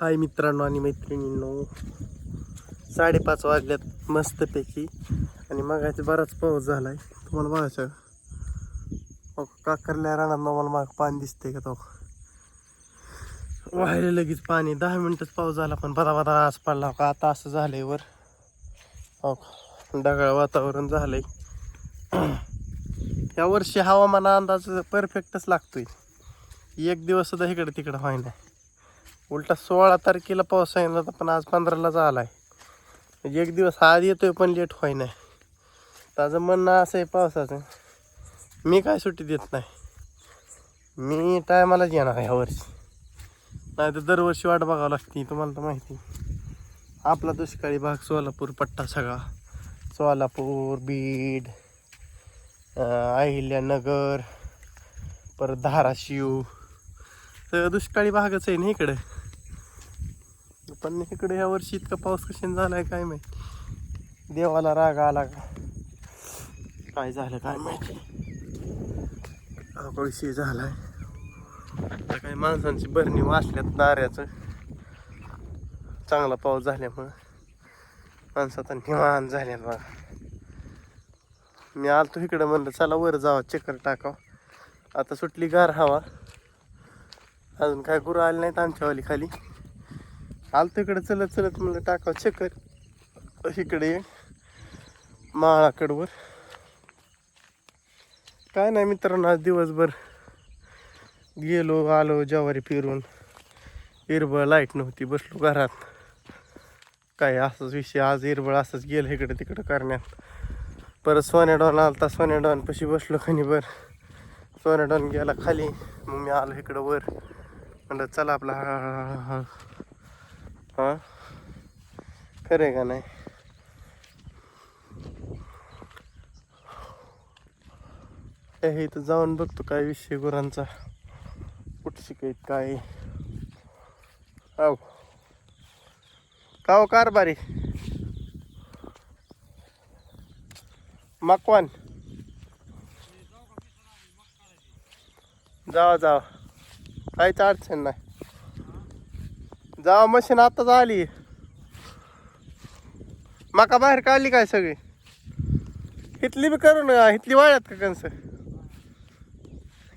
हाय मित्रांनो आणि मैत्रिणींनो. साडेपाच वाजल्यात मस्तपैकी. आणि मगाची बराच पाऊस झाला आहे तुम्हाला बघायचं अहो, काकरल्या रानात मला माग पाणी दिसते का तो? व्हायला लगेच पाणी. दहा मिनिटच पाऊस झाला पण बदा बदा आज पडला का आता असं झालंय वर. हो ढगाळ वातावरण झालंय. या वर्षी हवामान अंदाज परफेक्टच लागतोय. एक दिवस सुद्धा इकडं तिकडं व्हायला. उलटा सोळा तारखेला पाऊस आहे ना पण आज पंधरालाच आहे म्हणजे एक दिवस आधी येतोय पण लेट व्हाय नाही माझं म्हणणं असं आहे पावसाचं. मी काय सुट्टी देत नाही. मी टायमालाच येणार आहे वर्षी नाही तर दरवर्षी वाट बघावं लागते तुम्हाला तर माहिती. आपला दुष्काळी भाग सोलापूर पट्टा सगळा. सोलापूर बीड अहिल्यानगर परत धाराशिव. तर दुष्काळी भागच आहे ना इकडं. पण इकडे या वर्षी इतका पाऊस कशाने झालाय काय माहिती? देवाला राग आला का? काय झालं काय माहिती? अवघडशी झालाय. आता काही माणसांची बरणी वाचल्यात नाऱ्याचं. चांगला पाऊस झाल्यामुळं. माणसं आता निवान झाल्यात बघा. मी आलतो इकडं म्हणलं चला वर जावा चक्कर टाकाव. आता सुटली गार हवा. अजून काय गुरु आले नाहीत आमच्यावाली खाली आलतो तिकडे चलत चलत म्हणलं टाकाव चक्कर. इकडे माळाकडवर. काय नाही मित्रांनो आज दिवसभर गेलो आलो जवारी फिरून हिरबळ लाइट नव्हती बसलो घरात. काय असंच विषय आज हिरबळ असंच गेलं इकडे तिकडं करण्यात. परत सोन्या डॉन आलता सोन्या डॉन पशी बसलो खाली बर. सोन्या डॉन गेला खाली. मग मी आलो इकडं वर. म्हणलं चला आपला हा? हा खरं आहे का नाही? हे इथं जाऊन बघतो काय विषय गुरांचा. कुठं शिकायत काय आव. काव कारभारी. मकवान. जावा जावा. काहीच अडचण नाही. जावा मशीन आताच आली. मका बाहेर काढली काय सगळी? इथली बी करू ना इथली वाळ्यात का कंस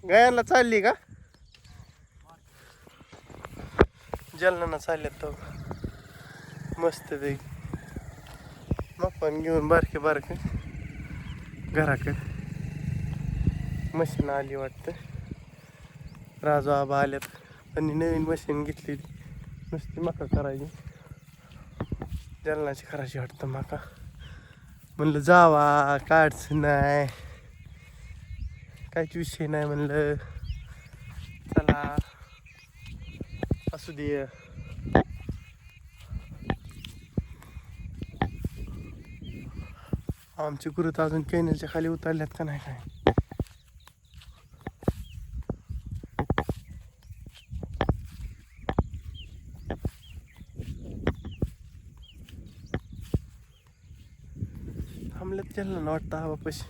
गयांना चालली का? जलना चालल्यात तो. मस्त ते मप्पान घेऊन बारके बारके घराकडे. मशीन आली वाटतं. राजू आबा आल्यात. त्यांनी नवीन मशीन घेतली नुसती मका करायची. जलनाची करायची वाटतं मका. म्हणलं जावा काय अडचण नाही. काहीच विषय नाही म्हणलं. चला. असू दे. आमची गुरु तर अजून कॅनलच्या खाली उतरल्यात का नाही काय? थांबल्यात गेलं ना वाटतं हवा पशी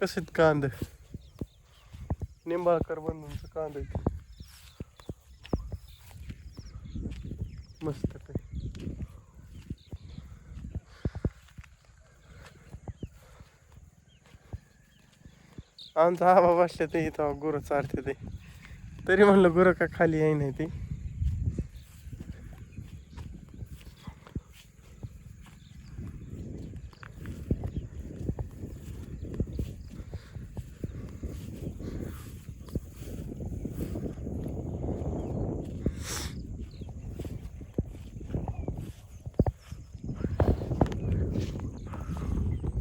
कसे कांद? निंबाळकर बंधूंचं कांद आहे. मस्त ते. आमचा आबा बसले ते इथं गुरु चारते ते. तरी म्हणलं गुरं का खाली आहे नाही ते.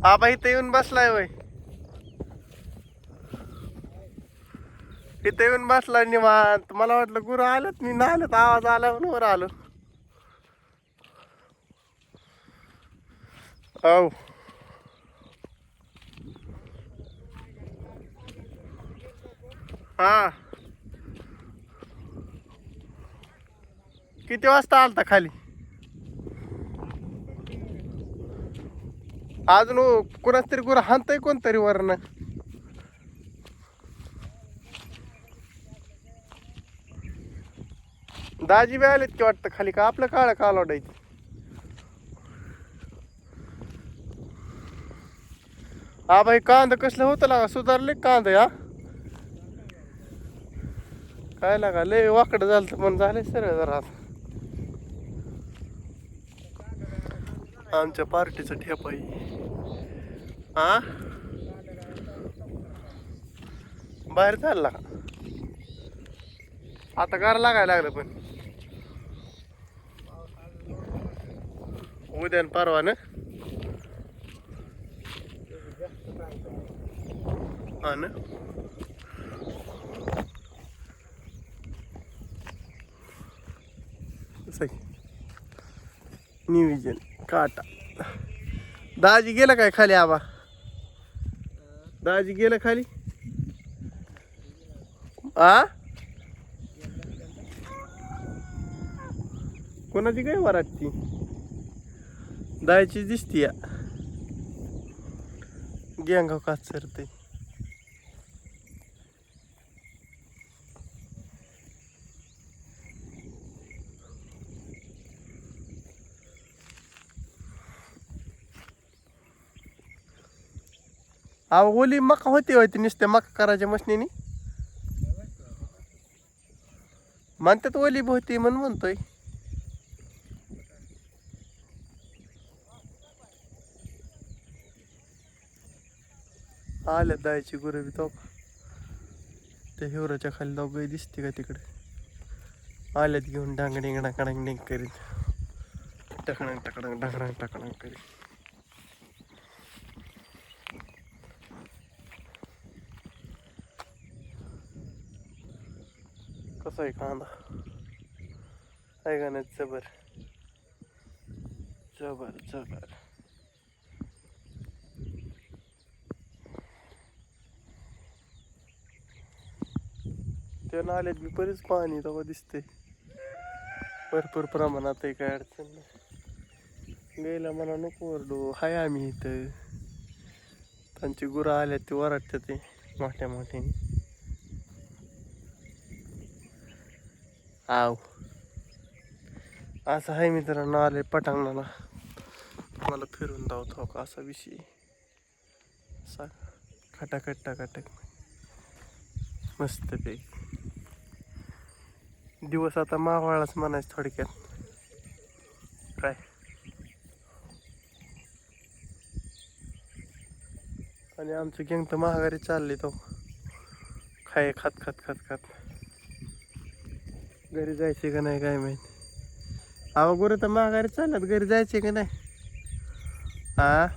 आबा इथं येऊन बसलाय वय. इथं येऊन बसला निवांत. मला वाटलं गुरु आलत मी नाही आवाज आला म्हणून वर आलो. औ. हा. किती वाजता आलता खाली? अजून ओ- तरी गुरु हाणतंय कोणतरी वरनं? दाजी बी आलेत की वाटतं खाली का? आपलं काळं काल वाटायचं हा भाई कांद कसलं होतं लागा? सुधारले कांद हा? काय लागा? लय वाकडं झालं तर पण झाले सर जरा आता. आमच्या पार्टीचं ठेप आहे. हा? बाहेर चालला. का आता गार लागायला लागलं पण. उद्या परवा ना. हा ना निविजन काटा. दाजी गेलं काय खाली आबा? दाजी गेलं खाली? आ? कोणाची काय वरात जायची दायची दिसती या. गँगाव काच सरते अहो ओली मका होती होती नुसते मका करायच्या मशनीनी. म्हणतात ओली होती म्हणून म्हणतोय. आल्या दायची गुरं बी तो त्या हिवराच्या खाली जाऊ गाई दिसते का तिकडे आल्यात घेऊन डांगडिंग डांगडांग डिंग करीत टकडांग टकडांग डांगडांग टकडांग करीत कसा आहे कांदा आहे का नाही जबर जबर जबर त्या नाल्यात बी बरेच पाणी तेव्हा दिसते भरपूर प्रमाणात आहे काय अडचण नाही. गेला मला नको ओरडू हाय आम्ही इथं. त्यांची गुरं आल्यात ते वराटतात ते मोठ्या मोठ्याने. आव. असं आहे मित्रांनो आले पटांगणाला. मला फिरून धावतो का असा विषय असा खटाखट टाकाटक. मस्त पैकी दिवस आता मावाळाच म्हणायचं थोडक्यात. काय? आणि आमचं गँग तर महागारी चालली तो. खाय खात खात खात खात. घरी जायचे का नाही काय माहिती. अहो गुरु तर महागारी चालल्यात. घरी जायचे का नाही? हा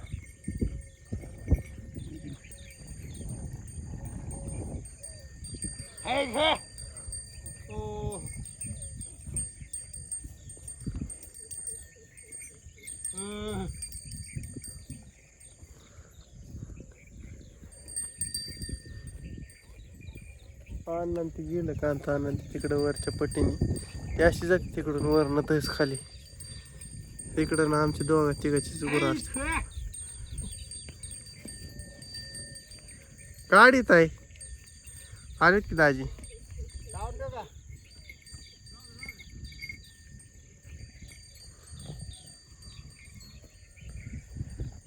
अण्णा ते गेलं कांता अण्णा तिकडं वरच्या पट्टीने ते अशी जाते तिकडून वरनं तस खाली. तिकडं ना आमची दोघा तिघाची गुरं असते काढीत आहे आलेत की दाजी?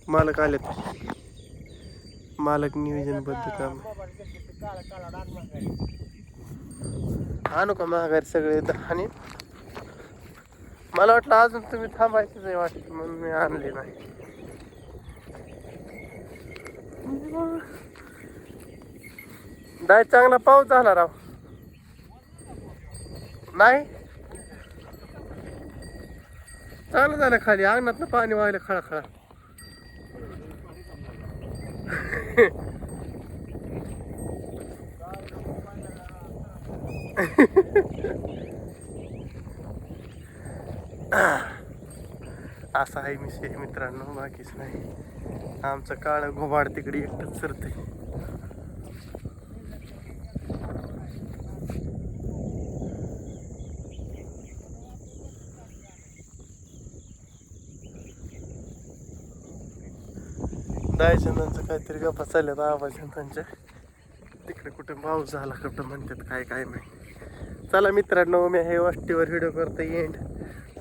मालक आलेत. मालक नियोजनबद्ध काम आणू का माघारी सगळे? आणि मला वाटलं अजून तुम्ही थांबायचंच आहे वाटतं म्हणून मी आणले नाही. दाय चांगला पाऊस झाला राव. नाही? चांगलं झालं खाली अंगणात पाणी वाहिलं खळा असा आहे विषय मित्रांनो बाकीच नाही. आमचं काळ घोबाड तिकडे एकटंच सरते जायचं काहीतरी गप्पा चालल्यात आवाज तिकडे कुठे पाऊस झाला कुठं म्हणतात काय काय नाही. चला मित्रांनो मी हे वाष्टीवर व्हिडिओ करतो एंड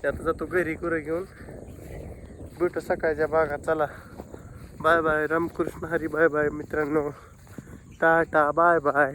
आता जातो घरी कुरं घेऊन. भेटू सकाळच्या बागा चला. Bye bye Ramkrishna Hari. Bye bye मित्रांनो. टाटा. Bye bye